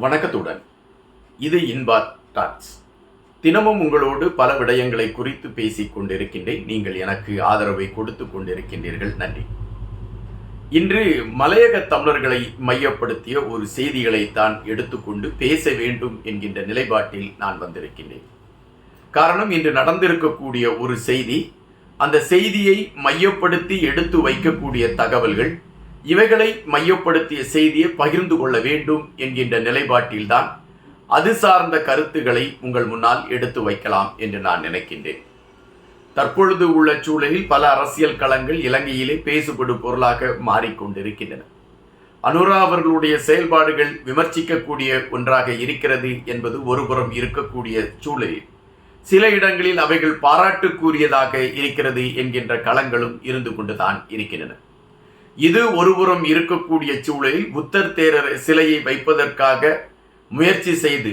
வணக்கத்துடன். இது இன்பா டாட்ஸ் தினமும் உங்களோடு பல விடயங்களை குறித்து பேசிக் கொண்டிருக்கின்றேன். நீங்கள் எனக்கு ஆதரவை கொடுத்து கொண்டிருக்கின்றீர்கள். நன்றி. இன்று மலையக தமிழர்களை மையப்படுத்திய ஒரு செய்திகளை தான் எடுத்துக்கொண்டு பேச வேண்டும் என்கின்ற நிலைப்பாட்டில் நான் வந்திருக்கின்றேன். காரணம் இன்று நடந்திருக்கக்கூடிய ஒரு செய்தி அந்த செய்தியை மையப்படுத்தி எடுத்து வைக்கக்கூடிய தகவல்கள் இவைகளை மையப்படுத்திய செய்தியை பகிர்ந்து கொள்ள வேண்டும் என்கின்ற நிலைப்பாட்டில்தான் அது சார்ந்த கருத்துக்களை உங்கள் முன்னால் எடுத்து வைக்கலாம் என்று நான் நினைக்கின்றேன். தற்பொழுது உள்ள சூழலில் பல அரசியல் களங்கள் இலங்கையிலே பேசுபடும் பொருளாக மாறிக்கொண்டிருக்கின்றன. அனுரா அவர்களுடைய செயல்பாடுகள் விமர்சிக்கக்கூடிய ஒன்றாக இருக்கிறது என்பது ஒருபுறம் இருக்கக்கூடிய சூழலில் சில இடங்களில் அவைகள் பாராட்டுக்குரியதாக இருக்கிறது என்கின்ற களங்களும் இருந்து கொண்டுதான் இருக்கின்றன. இது ஒருபுறம் இருக்கக்கூடிய சூழலில் புத்தர் தேரர் சிலையை வைப்பதற்காக முயற்சி செய்து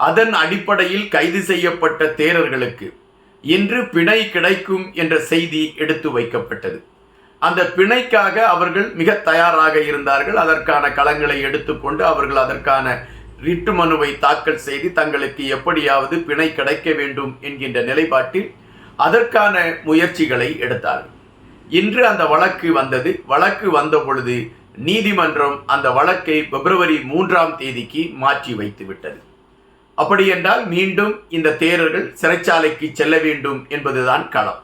அதன் அடிப்படையில் கைது செய்யப்பட்ட தேரர்களுக்கு இன்று பிணை கிடைக்கும் என்ற செய்தி எடுத்து வைக்கப்பட்டது. அந்த பிணைக்காக அவர்கள் மிக தயாராக இருந்தார்கள். அதற்கான களங்களை எடுத்துக்கொண்டு அவர்கள் அதற்கான ரிட்டு மனுவை தாக்கல் செய்து தங்களுக்கு எப்படியாவது பிணை கிடைக்க வேண்டும் என்கின்ற நிலைப்பாட்டில் அதற்கான முயற்சிகளை எடுத்தார்கள். இன்று அந்த வழக்கு வந்தது. வழக்கு வந்த பொழுது நீதிமன்றம் அந்த வழக்கை பிப்ரவரி மூன்றாம் தேதிக்கு மாற்றி வைத்து விட்டது. அப்படியென்றால் மீண்டும் இந்த தேரர்கள் சிறைச்சாலைக்கு செல்ல வேண்டும் என்பதுதான் களம்.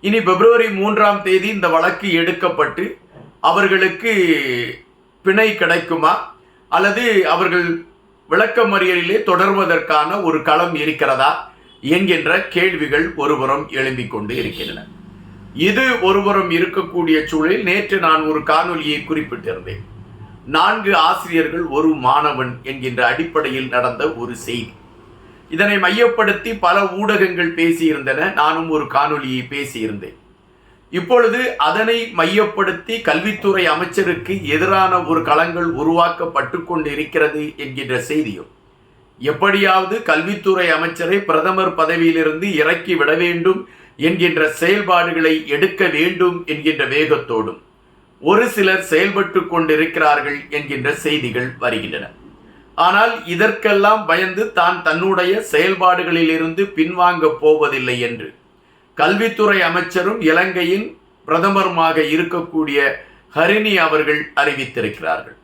இனி பிப்ரவரி மூன்றாம் தேதி இந்த வழக்கு எடுக்கப்பட்டு அவர்களுக்கு பிணை கிடைக்குமா? அல்லது அவர்கள் விளக்கமறியலிலே தொடர்வதற்கான ஒரு களம் இருக்கிறதா? என்கின்ற கேள்விகள் ஒருபுறம் எழும்பிக் கொண்டு இருக்கின்றன. இது ஒருவரும் இருக்கக்கூடிய சூழலில் நேற்று நான் ஒரு காணொலியை குறிப்பிட்டிருந்தேன். நான்கு ஆசிரியர்கள் ஒரு மாணவன் என்கின்ற அடிப்படையில் நடந்த ஒரு செய்தி. இதனை மையப்படுத்தி பல ஊடகங்கள் பேசியிருந்தன நானும் ஒரு காணொலியை பேசியிருந்தேன். இப்பொழுது அதனை மையப்படுத்தி கல்வித்துறை அமைச்சருக்கு எதிரான ஒரு களங்கள் உருவாக்கப்பட்டு கொண்டு இருக்கிறது என்கின்ற செய்தியும் எப்படியாவது கல்வித்துறை அமைச்சரை பிரதமர் பதவியிலிருந்து இறக்கி விட வேண்டும் என்கின்ற செயல்பாடுகளை எடுக்க வேண்டும் என்கின்ற வேகத்தோடும் ஒரு சிலர் செயல்பட்டு கொண்டிருக்கிறார்கள் என்கின்ற செய்திகள் வருகின்றன. ஆனால் இதற்கெல்லாம் பயந்து தான் தன்னுடைய செயல்பாடுகளிலிருந்து பின்வாங்கப் போவதில்லை என்று கல்வித்துறை அமைச்சரும் இலங்கையின் பிரதமருமாக இருக்கக்கூடிய ஹரிணி அவர்கள் அறிவித்திருக்கிறார்கள்.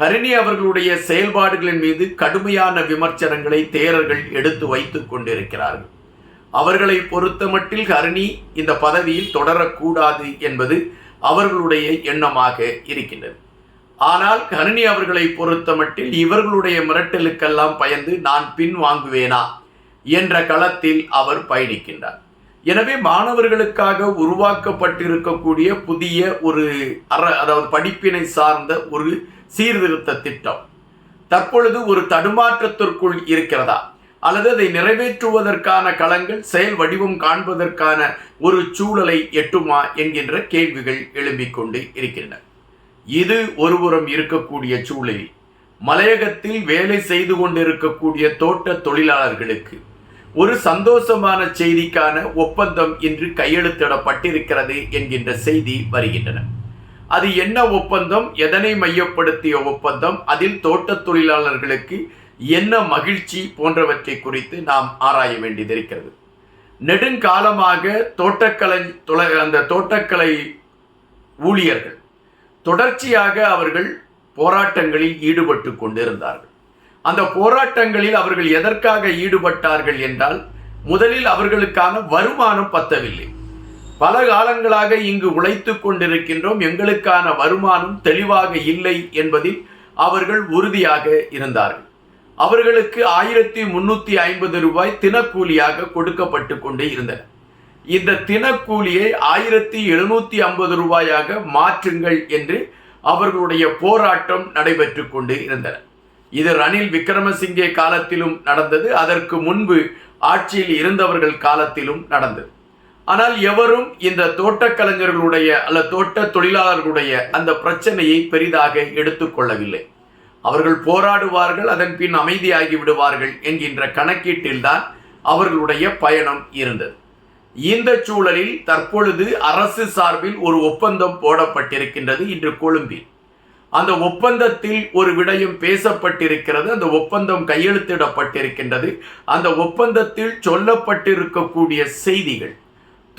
ஹரிணி அவர்களுடைய செயல்பாடுகளின் மீது கடுமையான விமர்சனங்களை தேரர்கள் எடுத்து வைத்துக் கொண்டிருக்கிறார்கள். அவர்களை பொறுத்தமட்டில் ஹரிணி இந்த பதவியில் தொடரக்கூடாது என்பது அவர்களுடைய எண்ணமாக இருக்கின்றது. ஆனால் கருணி அவர்களை பொறுத்தமட்டில் இவர்களுடைய மிரட்டலுக்கெல்லாம் பயந்து நான் பின் வாங்குவேனா என்ற களத்தில் அவர் பயணிக்கின்றார். எனவே மாணவர்களுக்காக உருவாக்கப்பட்டிருக்கக்கூடிய புதிய ஒரு அற அதாவது படிப்பினை சார்ந்த ஒரு சீர்திருத்த திட்டம். தற்பொழுது ஒரு தடுமாற்றத்திற்குள் இருக்கிறதா? அல்லது அதை நிறைவேற்றுவதற்கான களங்கள் செயல் வடிவம் காண்பதற்கான ஒரு சூழலை எட்டுமா என்கின்ற கேள்விகள் எழும்பிக் கொண்டு இருக்கின்றன. இது ஒருபுறம் இருக்கக்கூடிய சூழலில் மலையகத்தில் வேலை செய்து கொண்டிருக்கக்கூடிய தோட்ட தொழிலாளர்களுக்கு ஒரு சந்தோஷமான செய்திக்கான ஒப்பந்தம் இன்று கையெழுத்திடப்பட்டிருக்கிறது என்கின்ற செய்தி வருகின்றன. அது என்ன ஒப்பந்தம்? எதனை மையப்படுத்திய ஒப்பந்தம்? அதில் தோட்ட தொழிலாளர்களுக்கு என்ன மகிழ்ச்சி போன்றவற்றை குறித்து நாம் ஆராய வேண்டியதிருக்கிறது. நெடுங்காலமாக தோட்டக்கலை தொலை அந்த தோட்டக்கலை ஊழியர்கள் தொடர்ச்சியாக அவர்கள் போராட்டங்களில் ஈடுபட்டு கொண்டிருந்தார்கள். அந்த போராட்டங்களில் அவர்கள் எதற்காக ஈடுபட்டார்கள் என்றால் முதலில் அவர்களுக்கான வருமானம் பத்தவில்லை. பல காலங்களாக இங்கு உழைத்து கொண்டிருக்கின்றோம். எங்களுக்கான வருமானம் தெளிவாக இல்லை என்பதில் அவர்கள் உறுதியாக இருந்தார்கள். அவர்களுக்கு ஆயிரத்தி முன்னூத்தி ஐம்பது ரூபாய் தினக்கூலியாக கொடுக்கப்பட்டு கொண்டே இருந்தன. இந்த தினக்கூலியை ஆயிரத்தி எழுநூத்தி ஐம்பது ரூபாயாக மாற்றுங்கள் என்று அவர்களுடைய போராட்டம் நடைபெற்று கொண்டு இருந்தன. இது ரணில் விக்ரமசிங்கே காலத்திலும் நடந்தது. அதற்கு முன்பு ஆட்சியில் இருந்தவர்கள் காலத்திலும் நடந்தது. ஆனால் எவரும் இந்த தோட்டக்கலைஞர்களுடைய அல்ல தோட்ட தொழிலாளர்களுடைய அந்த பிரச்சனையை பெரிதாக எடுத்துக்கொள்ளவில்லை அவர்கள் போராடுவார்கள் அதன் பின் அமைதியாகி விடுவார்கள் என்கின்ற கணக்கீட்டில்தான் அவர்களுடைய பயணம் இருந்தது. இந்த சூழலில் தற்பொழுது அரசு சார்பில் ஒரு ஒப்பந்தம் போடப்பட்டிருக்கின்றது இன்று கொழும்பில். அந்த ஒப்பந்தத்தில் ஒரு விடயம் பேசப்பட்டிருக்கிறது அந்த ஒப்பந்தம் கையெழுத்திடப்பட்டிருக்கின்றது. அந்த ஒப்பந்தத்தில் சொல்லப்பட்டிருக்கக்கூடிய செய்திகள்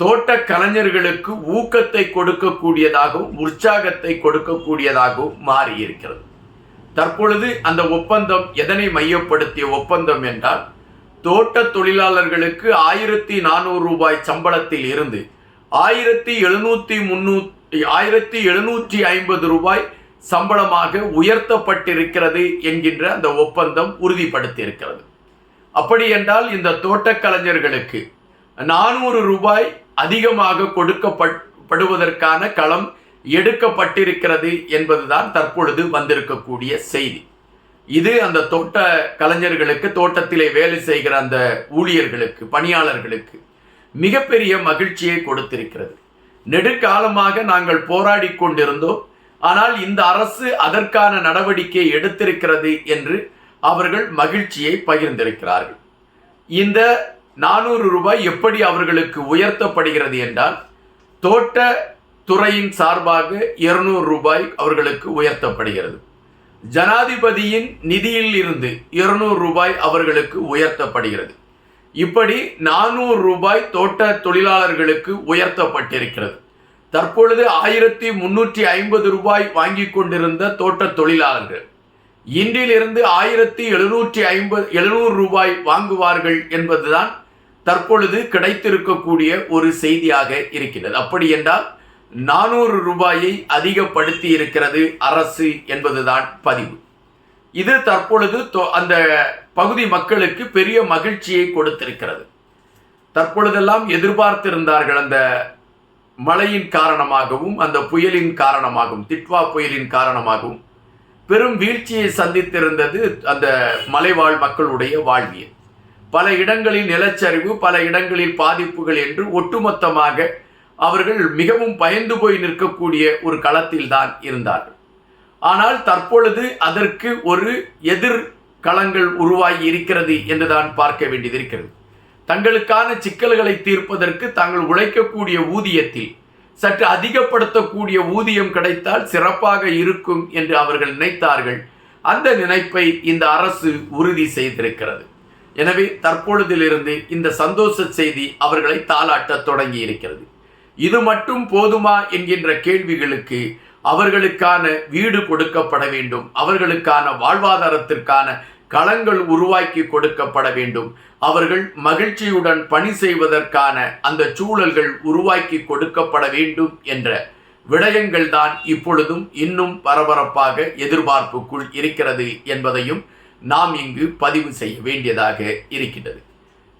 தோட்ட கலைஞர்களுக்கு ஊக்கத்தை கொடுக்கக்கூடியதாகவும் உற்சாகத்தை கொடுக்கக்கூடியதாகவும் மாறி இருக்கிறது தற்பொழுது அந்த ஒப்பந்தம் எதனை மையப்படுத்திய ஒப்பந்தம் என்றால் தோட்ட தொழிலாளர்களுக்கு ஆயிரத்தி நானூறு ரூபாய் சம்பளத்தில் இருந்து ஆயிரத்தி எழுநூற்றி முன்னூத்தி ஆயிரத்தி எழுநூற்றி ஐம்பது ரூபாய் சம்பளமாக உயர்த்தப்பட்டிருக்கிறது என்கின்ற அந்த ஒப்பந்தம் உறுதிப்படுத்தியிருக்கிறது. அப்படி என்றால் இந்த தோட்டக் கலைஞர்களுக்கு நானூறு ரூபாய் அதிகமாக கொடுக்கப்படுவதற்கான களம் எடுக்கப்பட்டிருக்கிறது என்பதுதான் தற்பொழுது வந்திருக்கக்கூடிய செய்தி. இது அந்த தோட்ட கலைஞர்களுக்கு தோட்டத்திலே வேலை செய்கிற அந்த ஊழியர்களுக்கு பணியாளர்களுக்கு மிகப்பெரிய மகிழ்ச்சியை கொடுத்திருக்கிறது. நெடுக்காலமாக நாங்கள் போராடி கொண்டிருந்தோம். ஆனால் இந்த அரசு அதற்கான நடவடிக்கை எடுத்திருக்கிறது என்று அவர்கள் மகிழ்ச்சியை பகிர்ந்திருக்கிறார்கள். இந்த நானூறு ரூபாய் எப்படி அவர்களுக்கு உயர்த்தப்படுகிறது என்றால் தோட்ட துறையின் சார்பாக இருநூறு ரூபாய் அவர்களுக்கு உயர்த்தப்படுகிறது. ஜனாதிபதியின் நிதியில் இருந்து இருநூறு ரூபாய் அவர்களுக்கு உயர்த்தப்படுகிறது. இப்படி நானூறு ரூபாய் தோட்ட தொழிலாளர்களுக்கு உயர்த்தப்பட்டிருக்கிறது. தற்பொழுது ஆயிரத்தி முன்னூற்றி ஐம்பது ரூபாய் வாங்கி கொண்டிருந்த தோட்ட தொழிலாளர்கள் இன்றிலிருந்து ஆயிரத்தி எழுநூற்றி ஐம்பது எழுநூறு ரூபாய் வாங்குவார்கள் என்பதுதான் தற்பொழுது கிடைத்திருக்கக்கூடிய ஒரு செய்தியாக இருக்கிறது அப்படி என்றால் நானூறு ரூபாயை அதிகப்படுத்தி இருக்கிறது அரசு என்பதுதான் பதிவு. இது தற்பொழுது அந்த பகுதி மக்களுக்கு பெரிய மகிழ்ச்சியை கொடுத்திருக்கிறது. தற்பொழுதெல்லாம் எதிர்பார்த்திருந்தார்கள் அந்த மழையின் காரணமாகவும் அந்த புயலின் காரணமாகவும் திட்வா புயலின் காரணமாகவும். பெரும் வீழ்ச்சியை சந்தித்திருந்தது அந்த மலைவாழ் மக்களுடைய வாழ்வியல். பல இடங்களில் நிலச்சரிவு பல இடங்களில் பாதிப்புகள் என்று ஒட்டுமொத்தமாக அவர்கள் மிகவும் பயந்து போய் நிற்கக்கூடிய ஒரு களத்தில் தான் இருந்தார்கள். ஆனால் தற்பொழுது அதற்கு ஒரு எதிர் களங்கள் உருவாகி இருக்கிறது என்றுதான் பார்க்க வேண்டியது இருக்கிறது தங்களுக்கான சிக்கல்களை தீர்ப்பதற்கு தாங்கள் உழைக்கக்கூடிய ஊதியத்தில் சற்று அதிகப்படுத்தக்கூடிய ஊதியம் கிடைத்தால் சிறப்பாக இருக்கும் என்று அவர்கள் நினைத்தார்கள். அந்த நினைப்பை இந்த அரசு உறுதி செய்திருக்கிறது. எனவே தற்பொழுதிலிருந்து இந்த சந்தோஷ செய்தி அவர்களை தாளாட்ட தொடங்கி இருக்கிறது இது மட்டும் போதுமா என்கின்ற கேள்விகளுக்கு அவர்களுக்கான வீடு கொடுக்கப்பட வேண்டும். அவர்களுக்கான வாழ்வாதாரத்திற்கான களங்கள் உருவாக்கி கொடுக்கப்பட வேண்டும். அவர்கள் மகிழ்ச்சியுடன் பணி செய்வதற்கான அந்த சூழல்கள் உருவாக்கி கொடுக்கப்பட வேண்டும் என்ற விடயங்கள் தான் இப்பொழுதும் இன்னும் பரபரப்பாக எதிர்பார்ப்புக்குள் இருக்கிறது என்பதையும் நாம் இங்கு பதிவு செய்ய வேண்டியதாக இருக்கின்றது.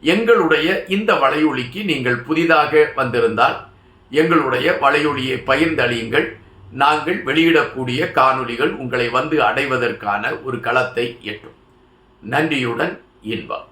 எங்களுடைய இந்த வலையொலிக்கு நீங்கள் புதிதாக வந்திருந்தால் எங்களுடைய வலையொலியை பகிர்ந்தளியுங்கள். நாங்கள் வெளியிடக்கூடிய காணொளிகள் உங்களை வந்து அடைவதற்கான ஒரு களத்தை எட்டும் நன்றியுடன் இன்பம்.